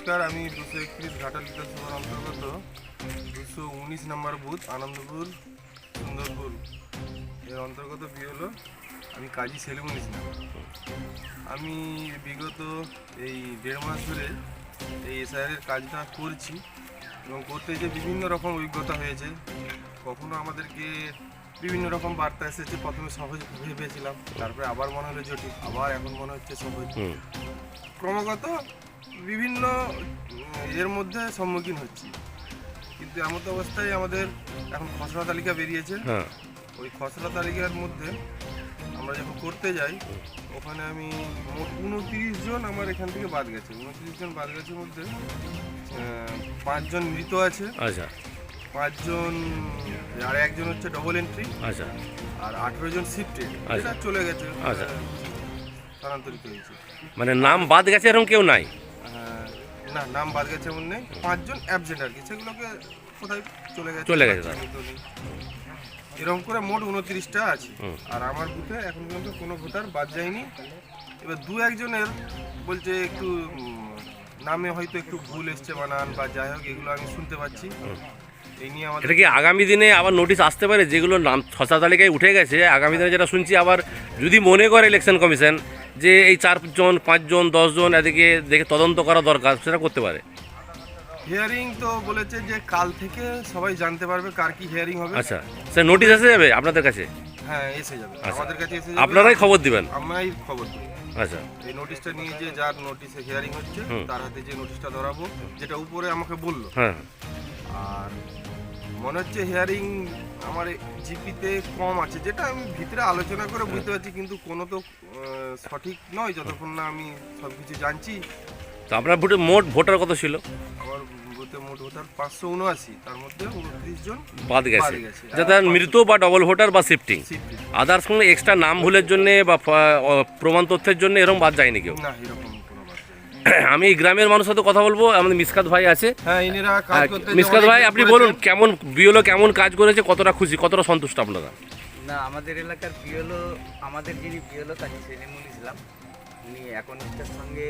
নমস্কার আমি দুশো একত্রিশ ঘাটাল বিধানসভার অন্তর্গত দুশো উনিশ নম্বর বুথ আনন্দপুর সুন্দরপুর। এর অন্তর্গত বিয়ে আমি কাজী সেলিমুল ইসলাম। আমি বিগত এই দেড় মাস ধরে এই এসআইআরের কাজটা করছি এবং করতে যে বিভিন্ন রকম অভিজ্ঞতা হয়েছে। কখনো আমাদেরকে বিভিন্ন রকম বার্তা এসেছে প্রথমে সহজ ভেবেছিলাম তারপরে আবার মনে হলো জটিল আবার এখন মনে হচ্ছে সহজ। ক্রমাগত বিভিন্ন এর মধ্যে সম্মুখীন হচ্ছি। কিন্তু এমন অবস্থায় আমাদের এখন খসড়া তালিকা বেরিয়েছে। হ্যাঁ। ওই খসড়া তালিকার মধ্যে আমরা যখন করতে যাই ওখানে আমি মোট উনত্রিশ জন আমার এখান থেকে বাদ গেছে। উনত্রিশ জন বাদ গেছে মধ্যে পাঁচজন মৃত আছে। আচ্ছা। পাঁচজন আর একজন হচ্ছে ডবল এন্ট্রি আচ্ছা। আর আঠেরো জন শিফটেড আচ্ছা। চলে গেছে। আচ্ছা। স্থানান্তরিত হয়েছে। মানে নাম বাদ গেছে এরকম কেউ নাই? না নাম বাদ গেছে এমন নেই পাঁচজন অ্যাবসেন্ট আর কি সেগুলোকে কোথায় চলে গেছে? চলে গেছে। এরকম করে মোট উনত্রিশটা আছে। আর আমার বুথে এখন পর্যন্ত কোনো ভোটার বাদ যায়নি। এবার দু একজনের বলছে একটু নামে হয়তো একটু ভুল এসছে বানান বা যাই হোক এগুলো আমি শুনতে পাচ্ছি। এই নিয়ে আমাদের এটা কি আগামী দিনে আবার নোটিশ আসতে পারে? যেগুলো নাম ছসা তালিকায় উঠে গেছে আগামী দিনে যেটা শুনছি আবার যদি মনে করে ইলেকশন কমিশন যে এই চারজন পাঁচজন দশজন এদিকে দেখে তদন্ত করা দরকার সেটা করতে পারে। হিয়ারিং তো বলেছে যে কাল থেকে সবাই জানতে পারবে কার কি হিয়ারিং হবে। আচ্ছা স্যার নোটিশ এসে যাবে আপনাদের কাছে? হ্যাঁ এসে যাবে। আচ্ছা। আমাদের কাছে এসে যাবে। আপনারাই খবর দিবেন। আমরাই খবর দেবো আচ্ছা। এই নোটিশটা নিয়ে যে যার নোটিশে হিয়ারিং হচ্ছে তার হাতে যে নোটিশটা ধরাবো যেটা উপরে আমাকে বলল। হ্যাঁ। আর মনে হচ্ছে হিয়ারিং আমার জিপিতে কম আছে যেটা আমি ভিতরে আলোচনা করে বুঝতে পারছি কিন্তু কোনো তো সঠিক নয় যতক্ষণ না আমি সব কিছু জানছি। তো আপনার ভোটে মোট ভোটার কত ছিল? আমার বুথে মোট ভোটার পাঁচশো উনআশি তার মধ্যে উনত্রিশ জন বাদ গেছে। যাতে মৃত বা ডবল ভোটার বা শিফটিং আদার্স কোনো এক্সট্রা নাম ভুলের জন্য বা প্রমাণ তথ্যের জন্য এরকম বাদ যায়নি কেউ? না এরকম। আমি গ্রামের মানুষের সাথে কথা বলব আমাদের মিসকাত ভাই আছে। হ্যাঁ ইনিরা কাজ হ্যাঁ, করতে মিসকাত ভাই আপনি বলুন কেমন বিওলো কেমন কাজ করেছে কতটা খুশি কতটা সন্তুষ্ট আপনারা? না আমাদের এলাকার বিএলও আমাদের যিনি বিএলও তাকে সেলিমুল ইসলাম। উনি একনিষ্ঠার সঙ্গে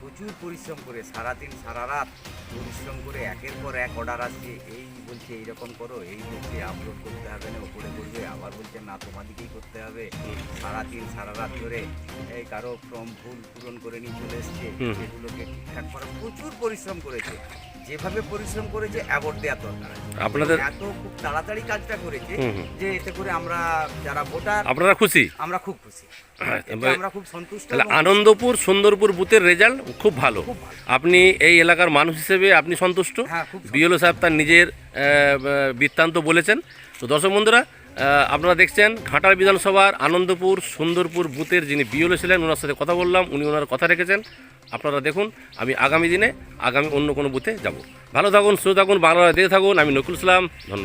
প্রচুর পরিশ্রম করে সারাদিন সারা রাত পরিশ্রম করে একের পর এক অর্ডার আসছে এই বলছে এইরকম করো এই বলছে আপলোড করতে হবে না ওপরে করবে আবার বলছে না তোমাদিকেই করতে হবে। সারাদিন সারা রাত ধরে এই কারও ফর্ম ভুল পূরণ করে নিয়ে চলে এসছে। এগুলোকে সেগুলোকে ঠিকঠাক করা প্রচুর পরিশ্রম করেছে। যেভাবে পরিশ্রম করেছে অ্যাওয়ার্ড দেওয়ার দরকার আপনাদের এত খুব তাড়াতাড়ি কাজটা করেছে। যে এতে করে আমরা যারা ভোটার আপনারা খুশি? আমরা খুব খুশি। হ্যাঁ, আমরা খুব সন্তুষ্ট আনন্দপুর সুন্দরপুর বুথের রেজাল্ট খুব ভালো। আপনি এই এলাকার মানুষ হিসেবে আপনি সন্তুষ্ট? হ্যাঁ, বিএলও সাহেব তার নিজের বৃত্তান্ত বলেছেন। তো দর্শক বন্ধুরা আপনারা দেখছেন ঘাটাল বিধানসভার আনন্দপুর, সুন্দরপুর বুথের যিনি বিএলও ছিলেন, ওনার সাথে কথা বললাম, উনি ওনার কথা রেখেছেন। আপনারা দেখুন, আমি আগামী দিনে আগামী অন্য কোনো বুথে যাব। ভালো থাকুন, সুস্থ থাকুন বাংলা দিয়ে থাকুন। আমি নকুল ইসলাম, ধন্যবাদ।